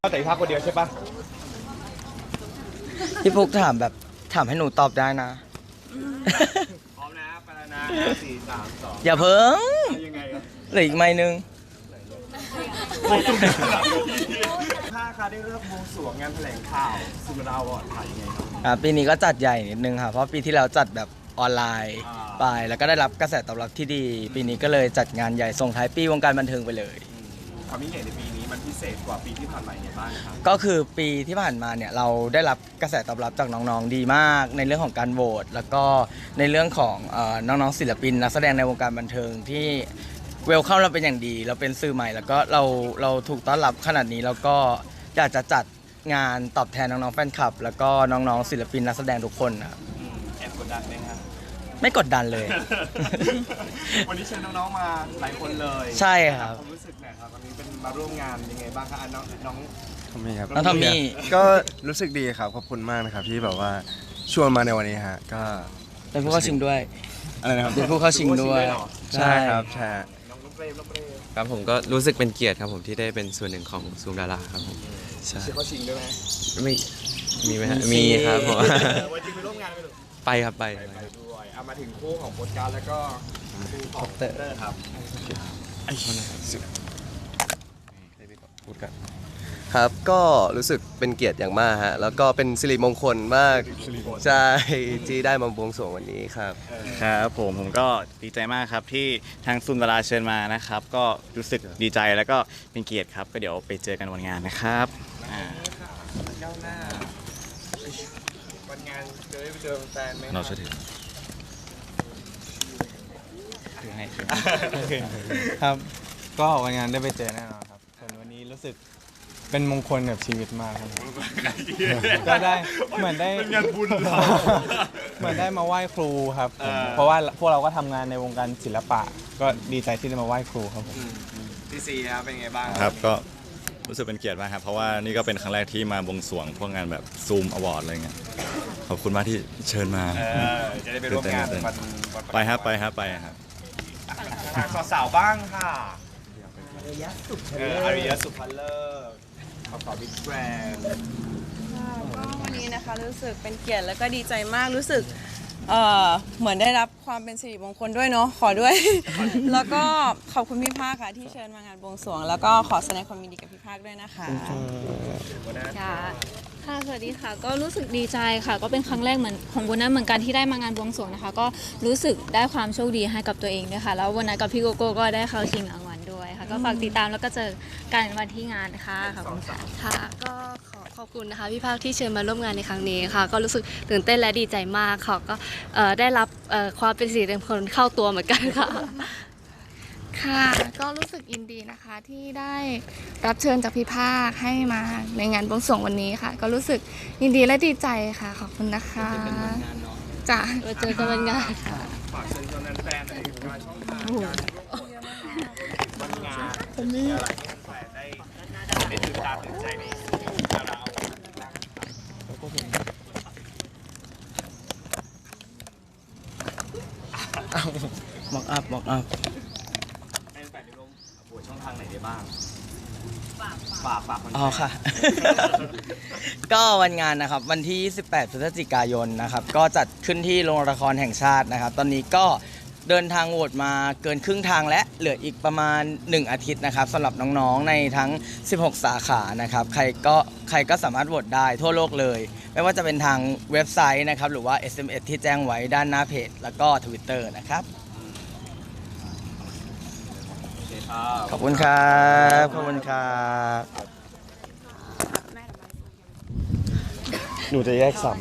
แต่พี่ภาคคนเดียวใช่ปะพี่ฟุกถามแบบถามให้หนูตอบได้นะ พร้อมนะไปแล้วนะห้าสี่สามสองอย่าเพิ่งยังไงครับเหลืออีกไม้นึงถ้าค่ะได้เริ่มบวงสรวงงานแถลงข่าวซูมราวอร์ดค่ะยังไงครับอ่าปีนี้ก็จัดใหญ่นิดนึงค่ะ เพราะปีที่แล้วจัดแบบออนไลน์อ่าไปแล้วก็ได้รับกระแสตอบรับที่ดี ปีนี้ก็เลยจัดงานใหญ่ส่งท้ายปีวงการบันเทิงไปเลยความยิ่งใหญ่ในปีนี้ มันพิเศษกว่าปีที่ผ่านมาอย่างไรบ้างครับก็คือปีที่ผ่านมาเนี่ยเราได้รับกระแสตอบรับจากน้องๆดีมาก ในเรื่องของการโหวตแล้วก็ในเรื่องของเอ่อน้องๆศิลปินนักแสดงในวงการบันเทิงที่เวลเข้าเราเป็นอย่างดี เราเป็นสื่อใหม่ แล้วก็เราเราถูกต้อนรับขนาดนี้แล้วก็อยากจะจัดงานตอบแทนน้องๆแฟนคลับ แล้วก็น้องๆศิลปินนักแสดงทุกคนนะครับ อืมแอบกดดันไหมครับ ไม่กดดันเลย วันนี้เชิญน้องๆมาหลายคนเลยใช่ครับความรู้สึกหน่อยครับวันนี้เป็นมาร่วมงานยังไงบ้างคะอะน้องน้อง ทอมมี่ครับน้องทอมมี่ ก็รู้สึกดีครับขอบคุณมากนะครับที่แบบว่าชวนมาในวันนี้ฮะก็เป็นผู้เข้าชิงด้วยอะไรนะครับเป็นผู้เข้าชิงด้วยใช่ครับใช่น้องน้องเปรมน้องเปรมครับผมก็รู้สึกเป็นเกียรติครับผมที่ได้เป็นส่วนหนึ่งของซูมดาราครับผมใช่เชื่อเขาชิงด้วยไหมไม่มีไหมฮะมีมีครับผม เออวันจริงไปร่วมงานไปหรือ ไปครับไปไปไปด้วยเอามาถึงคู่ของโปรดการดแล้วก็คู่ของเตอร์ครับพูดกันครับ ก็รู้สึกเป็นเกียรติอย่างมากฮะ แล้วก็เป็นสิริมงคลมากใช่ที่ได้มาบวงสรวงวันนี้ครับ ครับผมผมก็ดีใจมากครับที่ทางซุนดาราเชิญมานะครับ ก็รู้สึกดีใจแล้วก็เป็นเกียรติครับ ก็เดี๋ยวไปเจอกันวันงานนะครับอ่าก้าวหน้าวั นงานเจอได้ไปเจอแฟนไหมเราช่วยถือถือให้ถือครับ ก็วันงานได้ไปเจอแน่นอนครับส่วนวันนี้รู้สึกเป็นมงคลกับชีวิตมากครับผมก็ได้เหมือนได้เป็นงานบุญเหรอเหมือนได้มาไหว้ครูครับผมอ่าเพราะว่าพวกเราก็ทำงานในวงการศิลปะ ก็ดีใจที่ได้มาไหว้ครูครับผมพี่ซีครับเป็นไงบ้างครับก็รู้สึกเป็นเกียรติมากครับ เพราะว่านี่ก็เป็นครั้งแรกที่มาบวงสรวงพวกงานแบบซูมอวอร์ดอะไรเงี้ย ขอบคุณมากที่เชิญมาเออจะได้ไปร่วมงานวันวันไปครับไปครับไปครับสาวสาวๆบ้างค่ะอารยสุขเอออารยสุขพัลเลอร์ขอขอบิ๊กแบรนด์ค่ะก็วันนี้นะคะรู้สึกเป็นเกียรติแล้วก็ดีใจมากรู้สึกเอ่อเหมือนได้รับความเป็นสิริมงคลด้วยเนาะขอด้วย แล้วก็ขอบคุณพี่ภาคค่ะที่เชิญมางานบวงสรวง แล้วก็ขอแสดงความยินดีกับพี่ภาคด้วยนะคะค่ะ ค่ะสวัสดีค่ะก็รู้สึกดีใจค่ะ ก็เป็นครั้งแรกเหมือนของวันนั้นเหมือนกันที่ได้มางานบวงสรวงนะคะ ก็รู้สึกได้ความโชคดีให้กับตัวเองด้วยค่ะ แล้ววันนั้นกับพี่โกโก้ก็ได้เข้าชิงรางวัลด้วยค่ะ ก็ฝากติดตามแล้วก็เจอกันวันที่งานค่ะขอบคุณค่ะค่ะก็ขอขอบคุณนะคะพี่ภาคที่เชิญมาร่วมงานในครั้งนี้ค่ะ ก็รู้สึกตื่นเต้นและดีใจมากค่ะก็เอ่อได้รับเอ่อความเป็นสิริมงคลเข้าตัวเหมือนกันค่ะ ค่ะก็รู้สึกยินดีนะคะที่ได้รับเชิญจากพี่ภาคให้มาในงานบวงสรวงวันนี้ค่ะ ก็รู้สึกยินดีและดีใจค่ะ ขอบคุณนะคะจ้ะมาเจอกันวันงานค่ะฝากเชิญชวนแฟนๆหน่อยการช่องทางการวันงานมีอะไรให้แฟนๆได้ได้ตื่นตาตื่นใจในดาราเอามอกอัพมอกอัพ ให้แฟนๆได้ร่วมบวชช่องทาง ไหนได้บ้างฝากฝากฝากคนอ๋อค่ะ ก็วันงานนะครับวันที่28พฤศจิกายนนะครับ ก็จัดขึ้นที่โรงละครแห่งชาตินะครับ ตอนนี้ก็เดินทางโหวตมาเกินครึ่งทางและเหลืออีกประมาณ 1 อาทิตย์นะครับสำหรับน้องๆในทั้ง 16 สาขานะครับ ใครก็ใครก็สามารถโหวตได้ทั่วโลกเลย ไม่ว่าจะเป็นทางเว็บไซต์นะครับ หรือว่า SMS ที่แจ้งไว้ด้านหน้าเพจ แล้วก็ Twitter นะครับ โอเคครับขอบคุณครับ ขอบคุณครับหนูจะแยกสัม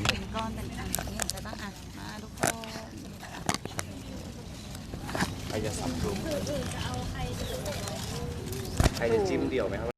ใครจะสับดูใครจะจิ้มเดี่ยวไหมครับ